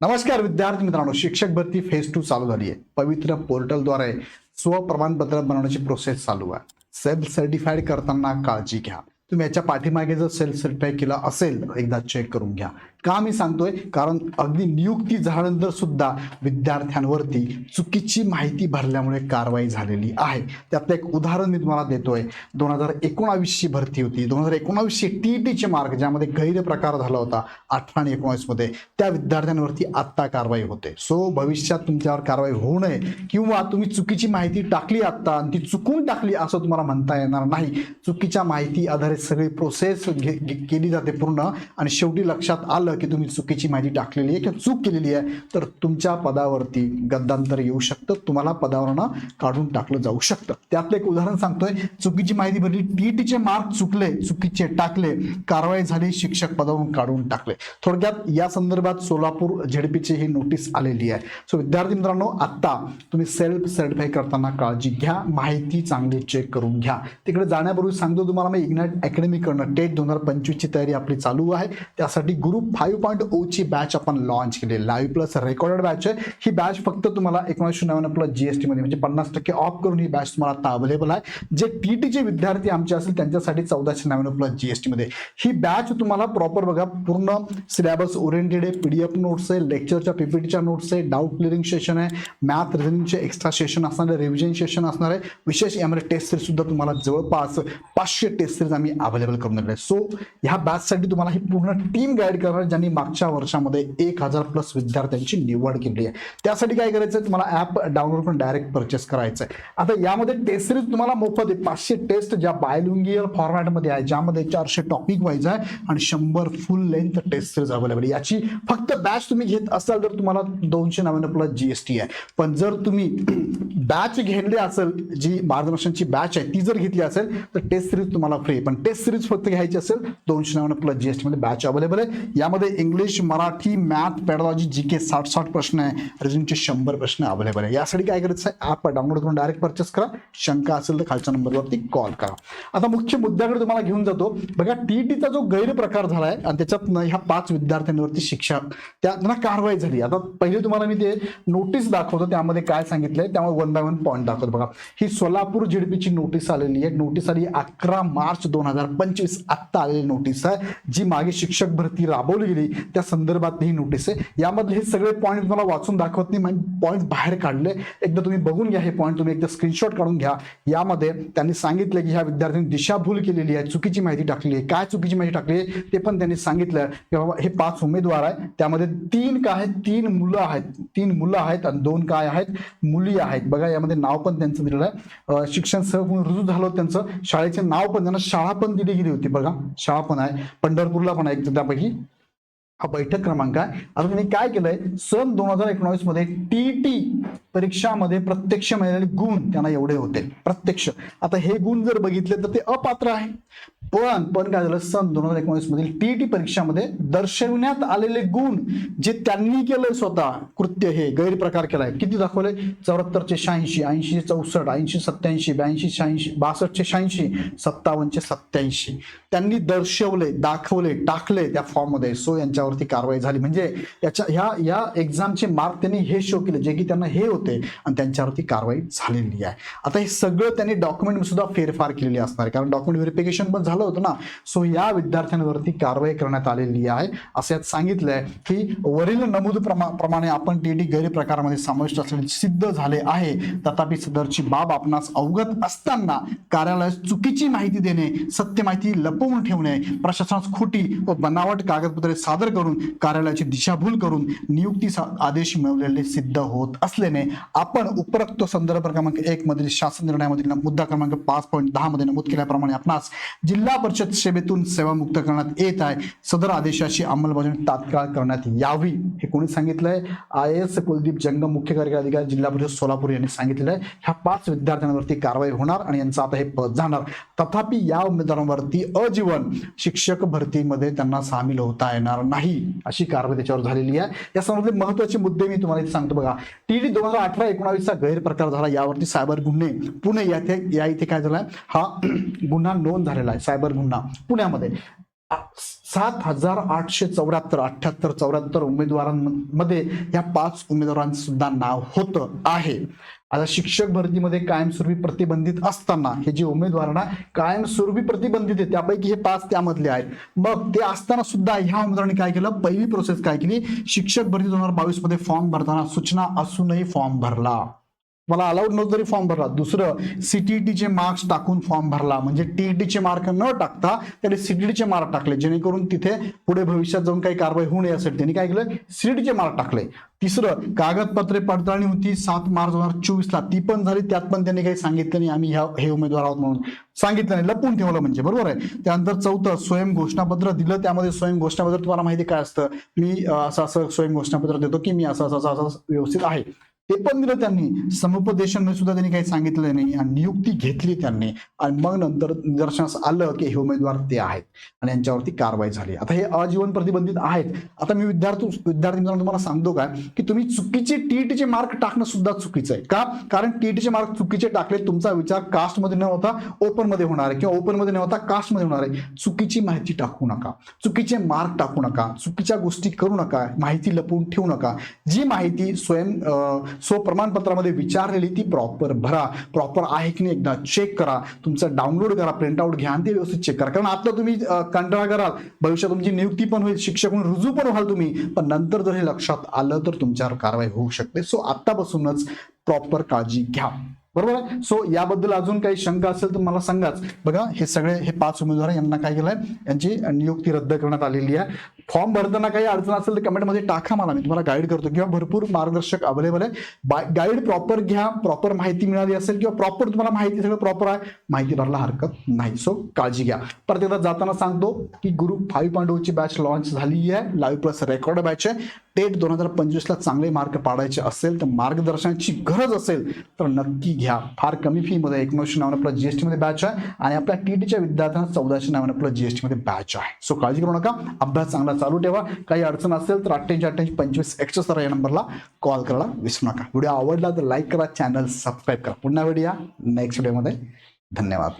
नमस्कार विद्यार्थी मित्रांनो शिक्षक भरती फेज टू चालू झाली आहे. पवित्र पोर्टलद्वारे स्वप्रमाणपत्र बनवण्याची प्रोसेस चालू आहे. सेल्फ सर्टिफाईड करताना काळजी घ्या. तुम्ही याच्या पाठीमागे जर सेल्फ सर्टिफाय केला असेल तर एकदा चेक करून घ्या. का मी सांगतोय? कारण अगदी नियुक्ती झाल्यानंतर सुद्धा विद्यार्थ्यांवरती चुकीची माहिती भरल्यामुळे कारवाई झालेली आहे. त्यातलं एक उदाहरण मी तुम्हाला देतोय. दोन हजार एकोणावीसची भरती होती. दोन हजार एकोणावीसची टी टीचे मार्क ज्यामध्ये गैरप्रकार झाला होता अठरा आणि एकोणावीसमध्ये त्या विद्यार्थ्यांवरती आत्ता कारवाई होते. सो भविष्यात तुमच्यावर कारवाई होऊ नये किंवा तुम्ही चुकीची माहिती टाकली आत्ता आणि ती चुकून टाकली असं तुम्हाला म्हणता येणार नाही. चुकीच्या माहिती आधारित सगळी प्रोसेस केली जाते पूर्ण आणि शेवटी लक्षात आलं की तुम्ही चुकीची माहिती टाकलेली आहे किंवा चूक केलेली आहे तर तुमच्या पदावरती गद्दांतर येऊ शकतं. तुम्हाला पदावरनं काढून टाकलं जाऊ शकतं. त्यातलं एक उदाहरण सांगतोय. चुकीची माहिती भरली. टीटीचे मार्क चुकले चुकीचे टाकले कारवाई झाली शिक्षक पदावरून काढून टाकले. थोडक्यात या संदर्भात सोलापूर झेडपीची ही नोटीस आलेली आहे. सो विद्यार्थी मित्रांनो आत्ता तुम्ही सेल्फ सर्टिफाय करताना काळजी घ्या. माहिती चांगली चेक करून घ्या. तिकडे जाण्यापूर्वी सांगतो तुम्हाला मी इग्नाइट अकॅडमीकडनं टेट दोन हजार पंचवीसची तयारी आपली चालू आहे. त्यासाठी ग्रुप फाईव्ह पॉईंट ओची बॅच आपण लॉन्च केली. लाईव्ह प्लस रेकॉर्डेड बॅच आहे. ही बॅच फक्त तुम्हाला एकोणीसशे नव्याण्णव प्लस जीएसटी मध्ये म्हणजे पन्नास टक्के ऑफ करून ही बॅच तुम्हाला आता अवेलेबल आहे. जे टी टीचे विद्यार्थी आमचे असेल त्यांच्यासाठी चौदाशे नव्याण्णव प्लस जीएसटी मध्ये. ही बॅच तुम्हाला प्रॉपर बघा पूर्ण सिलेबस ओरिएंटेड आहे पीडीएफ नोट्स आहे लेक्चरच्या पीपीटीच्या नोट्स आहे डाऊट क्लिअरिंग सेशन आहे मॅथ रिझनिंगचे एक्स्ट्रा सेशन असणार आहे रिव्हिजन सेशन असणार आहे. विशेष यामध्ये टेस्ट सिरीज सुद्धा तुम्हाला जवळपास पाचशे टेस्ट सिरीज आम्ही अवेलेबल करून दिले सो ह्या बॅचसाठी तुम्हाला ही पूर्ण टीम गाईड करणार ज्यांनी मागच्या वर्षामध्ये एक हजार प्लस विद्यार्थ्यांची निवड केली आहे. त्यासाठी काय करायचं आहे तुम्हाला ॲप डाउनलोड करून डायरेक्ट परचेस करायचं आहे आता यामध्ये टेस्ट सिरीज तुम्हाला मोफत आहे. पाचशे टेस्ट ज्या बायलुंगियल फॉर्मॅटमध्ये आहे ज्यामध्ये चारशे टॉपिक वाईज आहे आणि शंभर full length test series available याची फक्त बॅच तुम्ही घेत असाल तर तुम्हाला दोनशे नव्याण्णव प्लस जीएसटी आहे. पण जर तुम्ही बॅच घेतली असेल जी मार्गदर्शनची बॅच आहे ती जर घेतली असेल तर टेस्ट सिरीज तुम्हाला फ्री पण टेस्ट सिरीज फक्त घ्यायची असेल दोनशे नव्याण्णव प्लस जीएसटी मध्ये बॅच अवेलेबल आहे. यामध्ये English Marathi math pedology G K साठ साठ प्रश्न आहे. रिझनिंगचे शंभर प्रश्न अवेलेबल आहे. यासाठी काय करायचं आहे? ॲप डाउनलोड करून डायरेक्ट परचेस करा. शंका असेल तर खालच्या नंबरवरती कॉल करा. आता मुख्य मुद्द्याकडे तुम्हाला घेऊन जातो. बघा टी टीचा जो गैरप्रकार झाला आहे आणि त्याच्यात ह्या पाच विद्यार्थ्यांवरती शिक्षा त्या त्यांना कारवाई झाली. आता पहिले तुम्हाला मी ते नोटीस दाखवतो. त्यामध्ये काय सांगितलंय? त्यामुळे वन बाय वन पॉईंट दाखवतो बघा. ही सोलापूर झेडपीची नोटीस आलेली आहे. नोटीस आली अकरा मार्च दोन हजार पंचवीस. आत्ता आलेली नोटीस आहे. जी मागे शिक्षक भरती राबवली गेली त्या संदर्भात ही नोटीस आहे. यामधले हे सगळे पॉईंट तुम्हाला वाचून दाखवत नाही पॉईंट बाहेर काढले. एकदा तुम्ही बघून घ्या हे पॉईंट तुम्ही एकदा स्क्रीनशॉट काढून घ्या. यामध्ये त्यांनी सांगितलं की ह्या विद्यार्थ्यांनी दिशाभूल केलेली आहे चुकीची माहिती टाकली आहे. काय चुकीची माहिती टाकली आहे? ते पण त्यांनी सांगितलं की बाबा हे पाच उमेदवार आहे त्यामध्ये तीन काय आहेत? तीन मुलं आहेत. तीन मुलं आहेत आणि दोन काय आहेत? मुली आहेत. बघा यामध्ये नाव पण त्यांचं दिलेलं आहे. शिक्षण शिक्षण म्हणून रुजू झालं त्यांचं. शाळेचे नाव पण त्यांना शाळा पण दिली गेली होती. बघा शाळा पण आहे. पंढरपूरला पण आहे त्यापैकी. हा बैठक क्रमांक आहे. आता त्यांनी काय केलंय? सन दोन हजार एकोणावीसमध्ये टी टी परीक्षामध्ये प्रत्यक्ष मिळालेले गुण त्यांना एवढे होते. प्रत्यक्ष. आता हे गुण जर बघितले तर ते अपात्र आहे. पण पण काय झालं? सन दोन हजार एकोणीस मधील टीईटी परीक्षामध्ये दर्शवण्यात आलेले गुण जे त्यांनी केलंय स्वतः कृत्य हे गैरप्रकार केलाय. किती दाखवले? चौऱ्याहत्तरचे शहाऐंशी ऐंशी चौसष्ट ऐंशी सत्याऐंशी ब्याऐंशी शहाऐंशी बासष्टचे शहाऐंशी सत्तावन्नचे सत्याऐंशी त्यांनी दर्शवले दाखवले टाकले त्या फॉर्ममध्ये सो यांच्यावरती कारवाई झाली. म्हणजे याच्या ह्या या एक्झामचे मार्क त्यांनी हे शो केले जे की त्यांना हे होते आणि त्यांच्यावरती कारवाई झालेली आहे. आता हे सगळं त्यांनी डॉक्युमेंट सुद्धा फेरफार केलेली असणार आहे. कारण डॉक्युमेंट व्हेरिफिकेशन पण झालं होतं ना. सो या विद्यार्थ्यांवरती कारवाई करण्यात आलेली आहे. असं यात सांगितलंय की वरील नमूद प्रमा प्रमाणे आपण टी डी गैरप्रकारामध्ये समाविष्ट असल्याचे सिद्ध झाले आहे. तथापि सदरची बाब आपणास अवगत असताना कार्यालयास चुकीची माहिती देणे सत्य माहिती लपवून ठेवणे प्रशासनास खोटी व बनावट कागदपत्रे सादर करून कार्यालयाची दिशाभूल करून नियुक्ती आदेश मिळवलेले सिद्ध होत असल्याने आपण उपरोक्त संदर्भ क्रमांक एक मधील शासन निर्णयामधील मुद्दा क्रमांक पाच पॉईंट दहा मध्ये नमूद केल्याप्रमाणे आपणास जिल्हा परिषद सेवेतून सेवामुक्त करण्यात येत आहे. सदर आदेशाची अंमलबजावणी तात्काळ करण्यात यावी हे कोणी सांगितलंय? आय एस कुलदीप जंगम मुख्य कार्यकारी अधिकारी जिल्हा परिषद सोलापूर यांनी सांगितलेलं आहे ह्या पाच विद्यार्थ्यांवरती कारवाई होणार आणि यांचं आता हे पद जाणार. तथापि या उमेदवारांवरती आजीवन शिक्षक भरतीमध्ये त्यांना सामील होता येणार नाही अशी कारवाई त्याच्यावर झालेली आहे. या संदर्भातले महत्त्वाचे मुद्दे मी तुम्हाला इथे सांगतो बघा. टी दोन हजार अठरा एकोणावीसचा गैरप्रकार झाला यावरती सायबर गुन्हे पुणे या इथे काय झालाय? हा गुन्हा नोंद झालेला आहे सायबर गुन्हा पुण्यामध्ये. सात हजार आठशे चौऱ्याहत्तर अठ्याहत्तर चौऱ्याहत्तर उमेदवारांमध्ये या पाच उमेदवारांचं सुद्धा नाव होतं आहे. आता शिक्षक भरतीमध्ये कायमस्वरूपी प्रतिबंधित असताना हे जे उमेदवारांना कायमस्वरूपी प्रतिबंधित आहे त्यापैकी हे पाच त्यामधले आहेत. मग ते असताना सुद्धा ह्या उमेदवारांनी काय केलं? पहिली प्रोसेस काय केली? शिक्षक भरती दोन हजार बावीसमध्ये फॉर्म भरताना सूचना असूनही फॉर्म भरला. मला अलाउड नव्हतं तरी फॉर्म भरला. दुसरं सीटीईटीचे मार्क्स टाकून फॉर्म भरला. म्हणजे टीईटीचे मार्क न टाकता त्याने सीटीईटीचे मार्क टाकले. जेणेकरून तिथे पुढे भविष्यात जाऊन काही कारवाई होऊ नये यासाठी त्यांनी काय केलं? सीटीईटीचे मार्क टाकले. तिसरं कागदपत्रे पडताळणी होती सात मार्च दोन हजार चोवीस ला ती पण झाली त्यात पण त्यांनी काही सांगितलं नाही. आम्ही ह्या हे उमेदवार आहोत म्हणून सांगितलं नाही. लपून ठेवलं म्हणजे. बरोबर आहे? त्यानंतर चौथं स्वयं घोषणापत्र दिलं. त्यामध्ये स्वयं घोषणापत्र तुम्हाला माहिती काय असतं? मी असं असं स्वयं घोषणापत्र देतो की मी असं असं असं व्यवस्थित आहे. ते पण दिलं त्यांनी. समुपदेशन सुद्धा त्यांनी काही सांगितलं नाही आणि नियुक्ती घेतली त्यांनी. आणि मग नंतर निदर्शनास आलं की हे उमेदवार ते आहेत. आणि यांच्यावरती कारवाई झाली. आता हे आजीवन प्रतिबंधित आहेत. आता मी विद्यार्थी विद्यार्थी मित्रांनो तुम्हाला सांगतो काय की तुम्ही चुकीचे टीईटीचे मार्क टाकणं सुद्धा चुकीचं आहे. का? कारण टीईटीचे मार्क चुकीचे टाकले तुमचा विचार कास्टमध्ये न होता ओपनमध्ये होणार आहे. किंवा ओपनमध्ये न होता कास्टमध्ये होणार आहे. चुकीची माहिती टाकू नका. चुकीचे मार्क टाकू नका. चुकीच्या गोष्टी करू नका. माहिती लपवून ठेवू नका. जी माहिती स्वयं सो प्रमाणपत्रामध्ये विचारलेली ती प्रॉपर भरा. प्रॉपर आहे की नाही एकदा चेक करा. तुमचं डाउनलोड करा प्रिंटआउट घ्या आणि ते व्यवस्थित चेक करा. कारण आता तुम्ही कंटाळा कराल. भविष्यात तुमची नियुक्ती पण होईल शिक्षक म्हणून रुजू पण व्हाल तुम्ही. पण नंतर जर हे लक्षात आलं तर तुमच्यावर कारवाई होऊ शकते. सो आतापासूनच प्रॉपर काळजी घ्या. बरोबर आहे? सो याबद्दल अजून काही शंका असेल तर मला सांगाच. बघा हे सगळे हे पाच उमेदवार यांना काय केलंय? यांची नियुक्ती रद्द करण्यात आलेली आहे. फॉर्म भरताना काही अडचण असेल तर कमेंटमध्ये टाका मला. मी तुम्हाला गाईड करतो. किंवा भरपूर मार्गदर्शक अवेलेबल आहे. गाईड प्रॉपर घ्या. प्रॉपर माहिती मिळाली असेल किंवा प्रॉपर तुम्हाला माहिती सगळं प्रॉपर आहे. माहिती भरायला हरकत नाही. सो काळजी घ्या. परत एकदा जाताना सांगतो की गुरु फाईव्ह पॉईंट बॅच लॉन्च झाली आहे. लाईव्ह प्लस रेकॉर्ड बॅच आहे. टेट दोन हजार पंचवीसला चांगले मार्क पाडायचे असेल तर मार्गदर्शनाची गरज असेल तर नक्की घ्या. फार कमी फीमध्ये एकोणीसशे नव्याण्णव प्लस टी मध्ये बॅच आहे आणि आपल्या टी टीच्या विद्यार्थ्यांना चौदाशे नव्याण्णव प्लस एसमध्ये बॅच आहे. सो काळजी करू नका. अभ्यास चांगला चालू ठेवा. काही अडचण असेल तर अठ्ठ्याऐंशी अठ्ठ्याऐंशी पंचवीस एक्स्ट्रा या नंबरला कॉल करायला विसरू नका. व्हिडिओ आवडला तर लाईक करा चॅनल सबस्क्राईब करा. पुन्हा व्हिडिओ नेक्स्ट व्हिडिओमध्ये धन्यवाद.